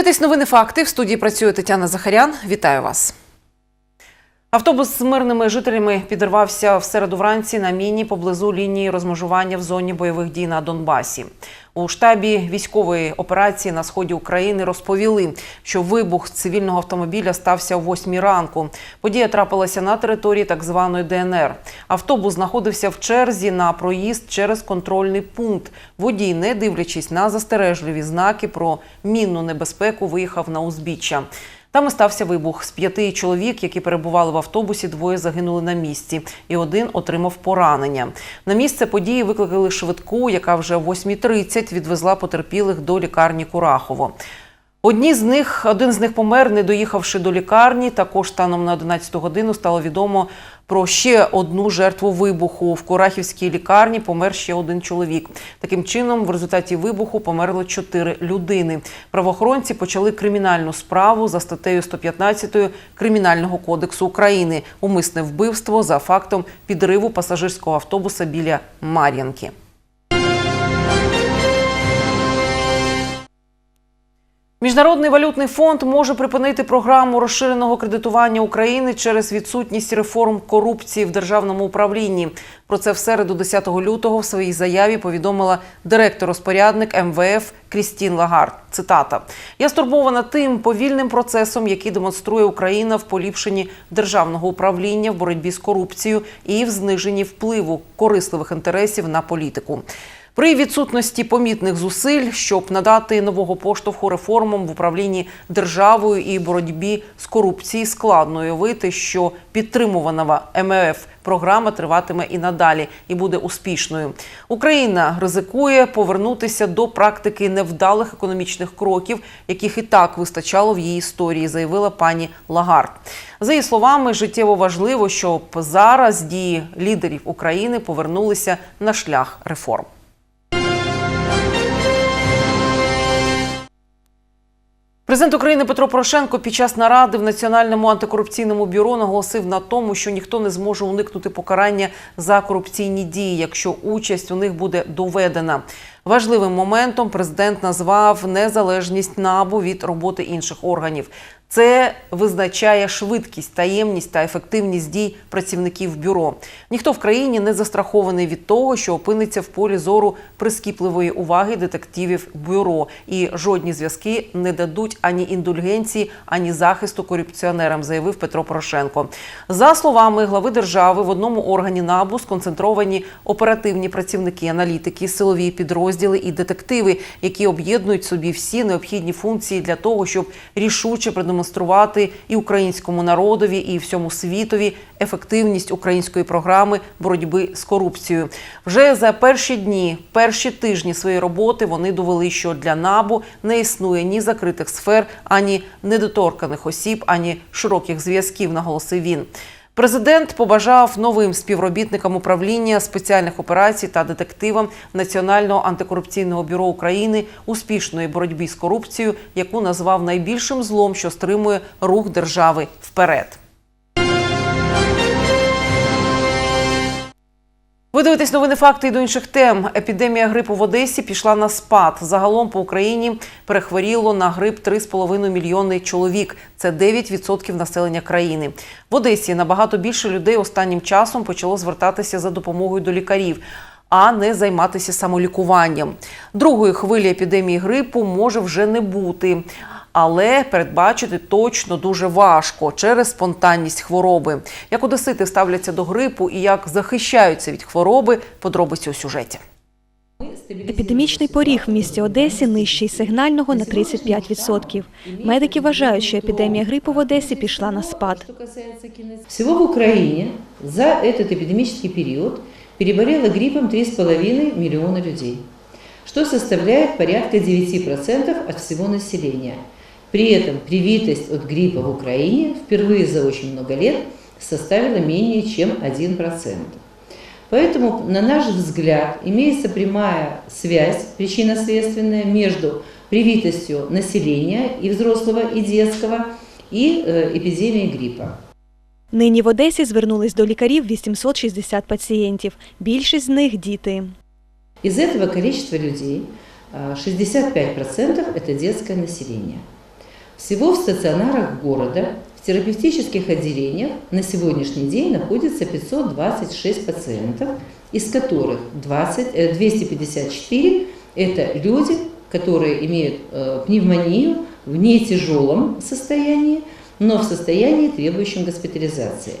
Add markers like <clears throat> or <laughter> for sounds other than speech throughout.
Ви дивитесь новини факти. В студії працює Тетяна Захарян. Вітаю вас. Автобус з мирними жителями підірвався в середу вранці на міні поблизу лінії розмежування в зоні бойових дій на Донбасі. У штабі військової операції на сході України розповіли, що вибух цивільного автомобіля стався о 8 ранку. Подія трапилася на території так званої ДНР. Автобус знаходився в черзі на проїзд через контрольний пункт. Водій, не дивлячись на застережливі знаки про мінну небезпеку, виїхав на узбіччя. Там і стався вибух. З п'яти чоловік, які перебували в автобусі, двоє загинули на місці, і один отримав поранення. На місце події викликали швидку, яка вже о 8.30 відвезла потерпілих до лікарні Курахово. Одні з них, один з них помер, не доїхавши до лікарні. Також станом на 11 годину стало відомо про ще одну жертву вибуху. В Курахівській лікарні помер ще один чоловік. Таким чином, в результаті вибуху померло чотири людини. Правоохоронці почали кримінальну справу за статтею 115 Кримінального кодексу України умисне вбивство за фактом підриву пасажирського автобуса біля Мар'янки. Міжнародний валютний фонд може припинити програму розширеного кредитування України через відсутність реформ корупції в державному управлінні. Про це в середу, 10 лютого, в своїй заяві повідомила директор-розпорядник МВФ Крістін Лагард. Цитата: Я стурбована тим повільним процесом, який демонструє Україна в поліпшенні державного управління в боротьбі з корупцією і в зниженні впливу корисливих інтересів на політику. При відсутності помітних зусиль, щоб надати нового поштовху реформам в управлінні державою і боротьбі з корупцією, складно уявити, що підтримувана МФ програма триватиме і надалі і буде успішною. Україна ризикує повернутися до практики невдалих економічних кроків, яких і так вистачало в її історії, заявила пані Лагард. За її словами, життєво важливо, щоб зараз дії лідерів України повернулися на шлях реформ. Президент України Петро Порошенко під час наради в Національному антикорупційному бюро наголосив на тому, що ніхто не зможе уникнути покарання за корупційні дії, якщо участь у них буде доведена. Важливим моментом президент назвав незалежність набу від роботи інших органів. Це визначає швидкість, таємність та ефективність дій працівників бюро. Ніхто в країні не застрахований від того, що опиниться в полі зору прискіпливої уваги детективів бюро, і жодні зв'язки не дадуть ані індульгенції, ані захисту корупціонерам, заявив Петро Порошенко. За словами глави держави, в одному органі набу сконцентровані оперативні працівники, аналітики, силові підрозділи і детективи, які об'єднують собі всі необхідні функції для того, щоб рішуче продемонструвати і українському народові, і всьому світові ефективність української програми боротьби з корупцією. Вже за перші дні, перші тижні своєї роботи вони довели, що для набу не існує ні закритих сфер, ані недоторканих осіб, ані широких зв'язків, наголосив він. Президент побажав новим співробітникам управління спеціальних операцій та детективам Національного антикорупційного бюро України успішної боротьби з корупцією, яку назвав найбільшим злом, що стримує рух держави вперед. Ви дивитесь новини факти і до інших тем. Епідемія грипу в Одесі пішла на спад. Загалом по Україні перехворіло на грип 3,5 мільйони чоловік. Це 9% населення країни. В Одесі набагато більше людей останнім часом почало звертатися за допомогою до лікарів. А не займатися самолікуванням. Другої хвилі епідемії грипу може вже не бути, але передбачити точно дуже важко через спонтанність хвороби. Як одесити ставляться до грипу і як захищаються від хвороби, подробиці у сюжеті. Епідемічний поріг в місті Одесі нижчий сигнального на 35%. Медики вважають, що епідемія грипу в Одесі пішла на спад. Всего в Украине за этот эпидемический период переболело гриппом 3,5 миллиона людей, что составляет порядка 9% от всего населения. При этом привитость от гриппа в Украине впервые за очень много лет составила менее чем 1%. Поэтому, на наш взгляд, имеется прямая связь, причинно-следственная, между привитостью населения и взрослого, и детского, и э, эпидемией гриппа. Нині в Одесі звернулись до лікарів 860 пацієнтів. Більшість з них діти. Из этого количества людей а 65% это детское население. Всего в стационарах города, в терапевтических отделениях на сегодняшний день находится 526 пациентов, из которых 20, э, 254 – это люди, которые имеют э, пневмонию в нетяжелом состоянии, но в состоянии, требующем госпитализации.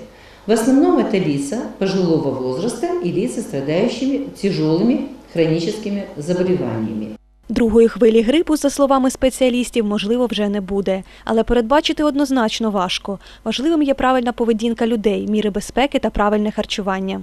В основном это лица пожилого возраста и лица, страдающими тяжелыми хроническими заболеваниями. Другої хвилі грипу, за словами спеціалістів, можливо, вже не буде. Але передбачити однозначно важко. Важливим є правильна поведінка людей, міри безпеки та правильне харчування.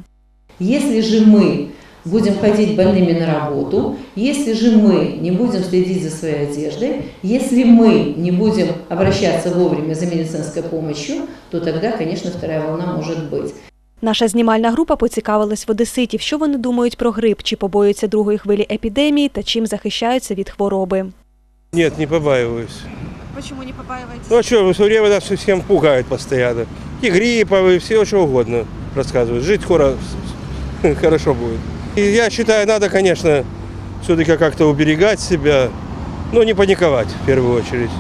Если же мы будем ходить больными на работу, если же мы не будем следить за своей одеждой, если мы не будем обращаться вовремя за медицинской помощью, то тогда, конечно, вторая волна может быть. Наша знімальна група поцікавилась в одеситів, що вони думають про грип, чи побоюються другої хвилі епідемії та чим захищаються від хвороби. Нет, не побаиваюсь. Чому не побоюєтесь? Ну а что, все время нас всем пугают постоянно. И гриппов, и все что угодно рассказывают. Жить скоро <laughs> хорошо будет. И я считаю, надо, конечно, все-таки как-то уберегать себя, но не паниковать в первую очередь.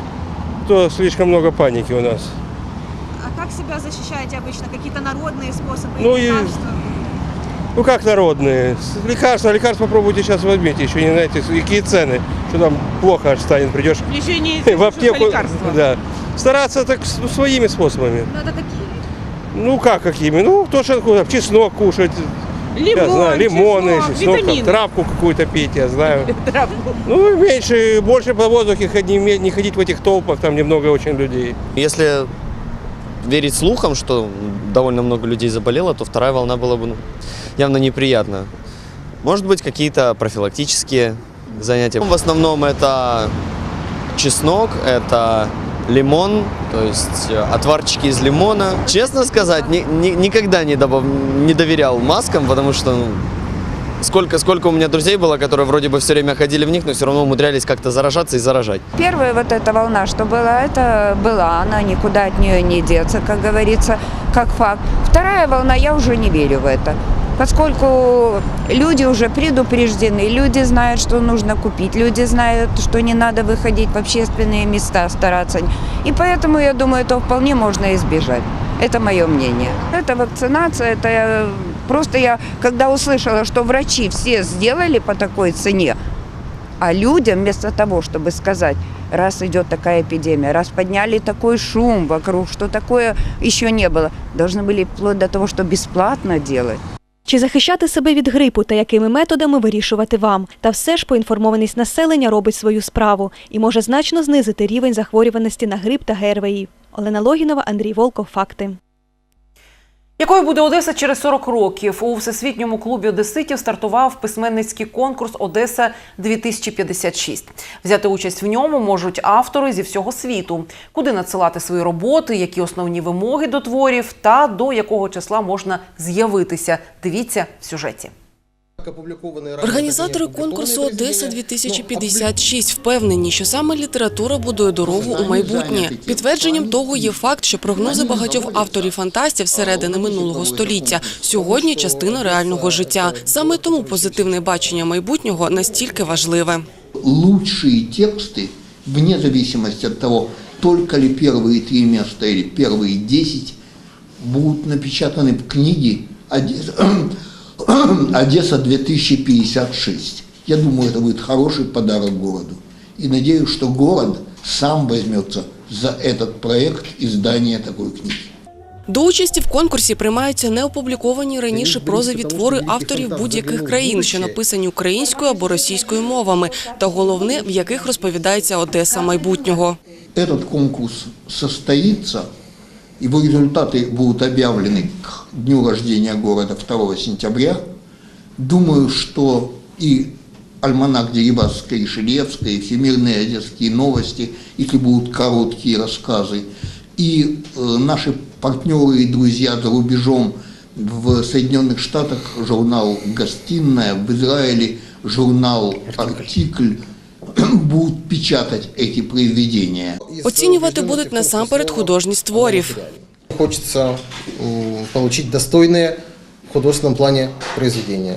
То слишком много паники у нас. Как себя защищаете обычно? Какие-то народные способы? Ну и- лекарства? Ну как народные? Лекарства, лекарства попробуйте сейчас возьмите, еще не знаете, какие цены, что там плохо аж станет, придешь Еще не в <laughs> аптеку. Да. Стараться так ну, своими способами. Ну это какие? Ну как какими? Ну то, что чеснок кушать, я знаю, лимоны, чеснок, там, травку какую-то пить, я знаю. <laughs> Ну, меньше, больше по воздухе ходить, не, ме- не ходить в этих толпах, там немного очень людей. Если верить слухам, что довольно много людей заболело, то вторая волна была бы ну, явно неприятна. Может быть, какие-то профилактические занятия. В основном это чеснок, это лимон, то есть э, отварчики из лимона. Честно сказать, ни- ни- никогда не, добав- не доверял маскам, потому что ну, сколько, сколько у меня друзей было, которые вроде бы все время ходили в них, но все равно умудрялись как-то заражаться и заражать. Первая вот эта волна, что была, это была, она никуда от нее не деться, как говорится, как факт. Вторая волна, я уже не верю в это. Поскольку люди уже предупреждены, люди знают, что нужно купить, люди знают, что не надо выходить в общественные места, стараться. И поэтому, я думаю, это вполне можно избежать. Это мое мнение. Это вакцинация, это э, просто я, когда услышала, что врачи все сделали по такой цене, а людям вместо того, чтобы сказать, раз идет такая эпидемия, раз подняли такой шум вокруг, что такое еще не было, должны были вплоть до того, что бесплатно делать. Чи захищати себе від грипу та якими методами вирішувати вам? Та все ж поінформованість населення робить свою справу і може значно знизити рівень захворюваності на грип та ГРВІ. Олена Логінова, Андрій Волков. Факти. якою буде Одеса через 40 років? У всесвітньому клубі одеситів стартував письменницький конкурс Одеса 2056 Взяти участь в ньому можуть автори зі всього світу. Куди надсилати свої роботи, які основні вимоги до творів та до якого числа можна з'явитися. Дивіться в сюжеті. Організатори конкурсу Одеса 2056 впевнені, що саме література будує дорогу у майбутнє. Підтвердженням того є факт, що прогнози багатьох авторів фантастів середини минулого століття сьогодні частина реального життя. Саме тому позитивне бачення майбутнього настільки важливе. лучшие тексты, вне зависимости от того, только ли первые три места или первые десять, будут напечатаны в книге «Одесса, <clears throat> Одесса 2056». Я думаю, это будет хороший подарок городу. И надеюсь, что город сам возьмется за этот проект издания такой книги. До участі в конкурсі приймаються неопубліковані раніше прозові твори авторів будь-яких країн, що написані українською або російською мовами, та головне, в яких розповідається Одеса майбутнього. Этот конкурс состоится, Его результаты будут объявлены к дню рождения города 2 сентября. Думаю, что и альманах Дерибасской и Шелевской, и всемирные одесские новости, если будут короткие рассказы, и э, наши партнеры и друзья за рубежом в Соединенных Штатах журнал «Гостиная», в Израиле журнал «Артикль» будут печатать эти произведения. Оцінювати будуть насамперед художність творів. Хочется м, получить достойные в художественном плане произведения.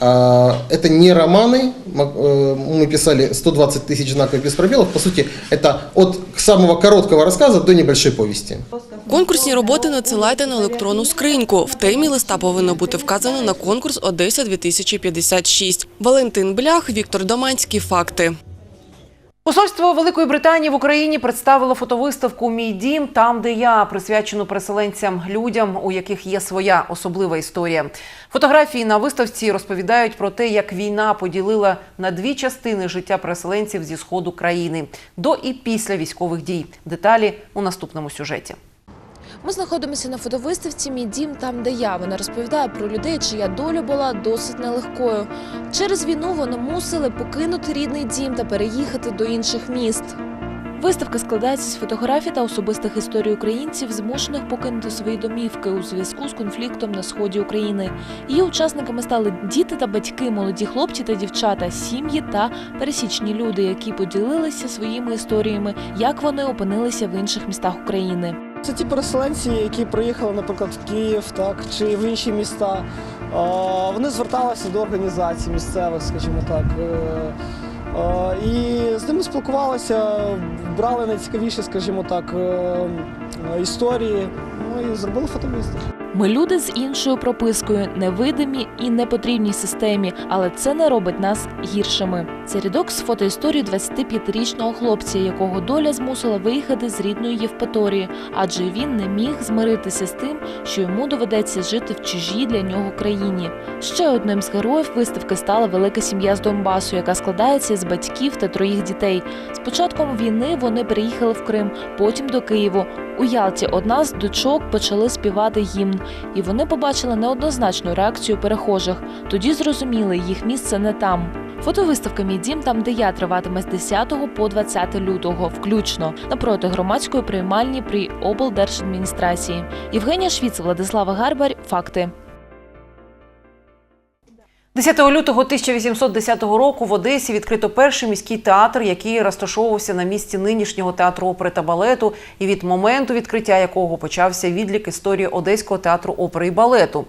А, Это не романы, м- э, мы писали 120 тысяч знаков без пробелов, по сути, это от самого короткого рассказа до небольшой повести. Конкурсні роботи надсилайте на електронну скриньку. В темі листа повинно бути вказано на конкурс Одеса 2056. Валентин Блях, Віктор Доманський. Факти. Посольство Великої Британії в Україні представило фотовиставку Мій дім там, де я присвячену переселенцям людям, у яких є своя особлива історія. Фотографії на виставці розповідають про те, як війна поділила на дві частини життя переселенців зі сходу країни до і після військових дій. Деталі у наступному сюжеті. Ми знаходимося на фотовиставці Мій дім там, де я. Вона розповідає про людей, чия доля була досить нелегкою. Через війну вони мусили покинути рідний дім та переїхати до інших міст. Виставка складається з фотографій та особистих історій українців, змушених покинути свої домівки у зв'язку з конфліктом на сході України. Її учасниками стали діти та батьки, молоді хлопці та дівчата, сім'ї та пересічні люди, які поділилися своїми історіями, як вони опинилися в інших містах України. Це ті переселенці, які приїхали, наприклад, в Київ, так чи в інші міста. Вони зверталися до організацій місцевих, скажімо так. е, І з ними спілкувалися, брали найцікавіші, скажімо так, е, історії. Ну і зробили фотовиставку. Ми люди з іншою пропискою, невидимі і непотрібній системі, але це не робить нас гіршими. Це рядок з фотоісторії 25-річного хлопця, якого доля змусила виїхати з рідної Євпаторії, адже він не міг змиритися з тим, що йому доведеться жити в чужій для нього країні. Ще одним з героїв виставки стала велика сім'я з Донбасу, яка складається з батьків та троїх дітей. З початком війни вони приїхали в Крим, потім до Києву. У Ялті одна з дочок почали співати гімн, і вони побачили неоднозначну реакцію перехожих. Тоді зрозуміли, їх місце не там. Фотовиставка Мій дім там, де я триватиме з 10 по 20 лютого, включно напроти громадської приймальні при облдержадміністрації. Євгенія Швіц, Владислава Гарбар. Факти. 10 лютого 1810 року в Одесі відкрито перший міський театр, який розташовувався на місці нинішнього театру опери та балету, і від моменту відкриття якого почався відлік історії Одеського театру опери і балету.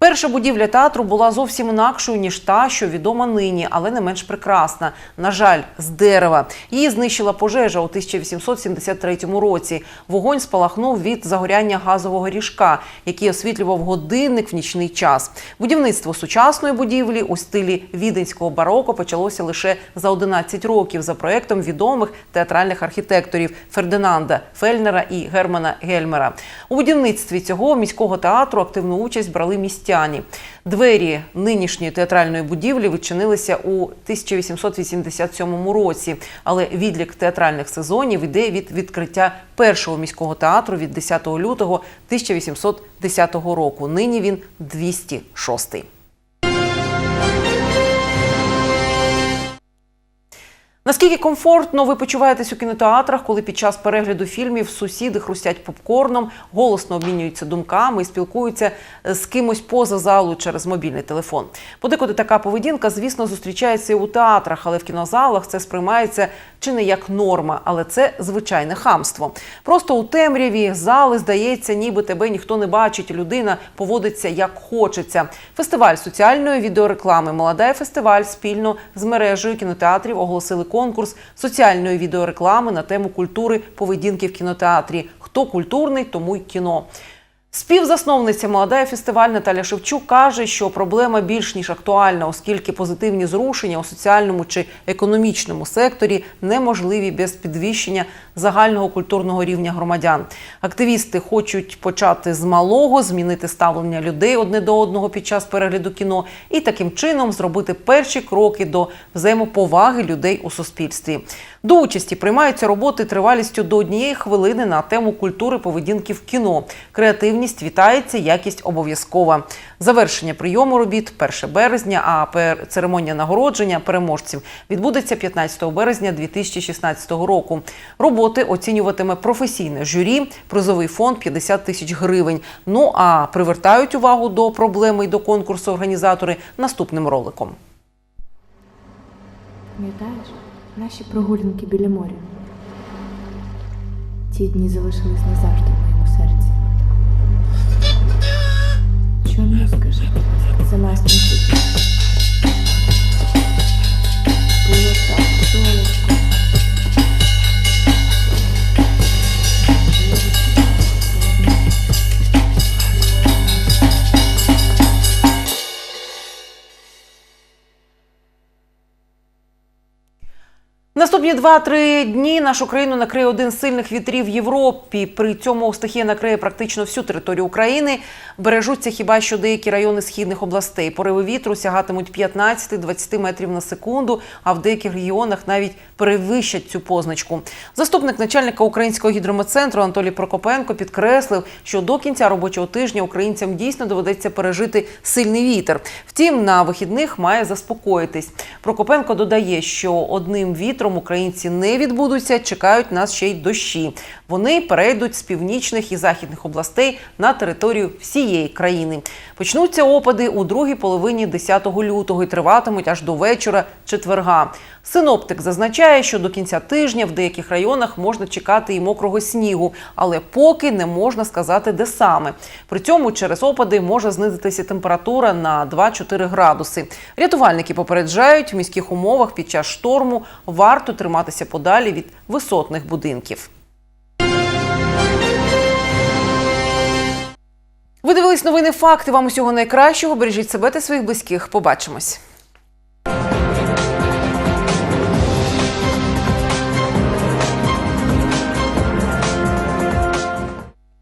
Перша будівля театру була зовсім інакшою ніж та, що відома нині, але не менш прекрасна. На жаль, з дерева. Її знищила пожежа у 1873 році. Вогонь спалахнув від загоряння газового ріжка, який освітлював годинник в нічний час. Будівництво сучасної будівлі у стилі віденського бароко почалося лише за 11 років за проектом відомих театральних архітекторів Фердинанда Фельнера і Германа Гельмера. У будівництві цього міського театру активну участь брали містяни. Двері нинішньої театральної будівлі відчинилися у 1887 році, але відлік театральних сезонів йде від відкриття першого міського театру від 10 лютого 1810 року. Нині він 206. Наскільки комфортно ви почуваєтесь у кінотеатрах, коли під час перегляду фільмів сусіди хрустять попкорном, голосно обмінюються думками і спілкуються з кимось поза залу через мобільний телефон? Подекуди така поведінка, звісно, зустрічається і у театрах, але в кінозалах це сприймається чи не як норма, але це звичайне хамство. Просто у темряві зали здається, ніби тебе ніхто не бачить. Людина поводиться як хочеться. Фестиваль соціальної відеореклами Молодая фестиваль спільно з мережею кінотеатрів оголосили конкурс соціальної відеореклами на тему культури поведінки в кінотеатрі. Хто культурний, тому й кіно. Співзасновниця молодая фестиваль Наталя Шевчук каже, що проблема більш ніж актуальна, оскільки позитивні зрушення у соціальному чи економічному секторі неможливі без підвищення загального культурного рівня громадян. Активісти хочуть почати з малого, змінити ставлення людей одне до одного під час перегляду кіно і таким чином зробити перші кроки до взаємоповаги людей у суспільстві. До участі приймаються роботи тривалістю до однієї хвилини на тему культури поведінки в кіно. Креативність вітається, якість обов'язкова. Завершення прийому робіт 1 березня, а церемонія нагородження переможців відбудеться 15 березня 2016 року. Роботи оцінюватиме професійне журі, призовий фонд 50 тисяч гривень. Ну а привертають увагу до проблеми і до конкурсу організатори наступним роликом. Пам'ятаєш наші прогулянки біля моря. Ті дні залишились назавжди в моєму серці. Чому скажи? За нас не Було так, Наступні 2-3 дні нашу країну накриє один з сильних вітрів в Європі. При цьому стихія накриє практично всю територію України. Бережуться хіба що деякі райони східних областей. Пориви вітру сягатимуть 15-20 метрів на секунду, а в деяких регіонах навіть перевищать цю позначку. Заступник начальника українського гідрометцентру Анатолій Прокопенко підкреслив, що до кінця робочого тижня українцям дійсно доведеться пережити сильний вітер. Втім, на вихідних має заспокоїтись. Прокопенко додає, що одним вітром українці не відбудуться, чекають нас ще й дощі. Вони перейдуть з північних і західних областей на територію всієї країни. Почнуться опади у другій половині 10 лютого і триватимуть аж до вечора четверга. Синоптик зазначає, що до кінця тижня в деяких районах можна чекати і мокрого снігу, але поки не можна сказати, де саме. При цьому через опади може знизитися температура на 2-4 градуси. Рятувальники попереджають, в міських умовах під час шторму варто триматися подалі від висотних будинків. Ви дивились новини факти. Вам усього найкращого. Бережіть себе та своїх близьких. Побачимось.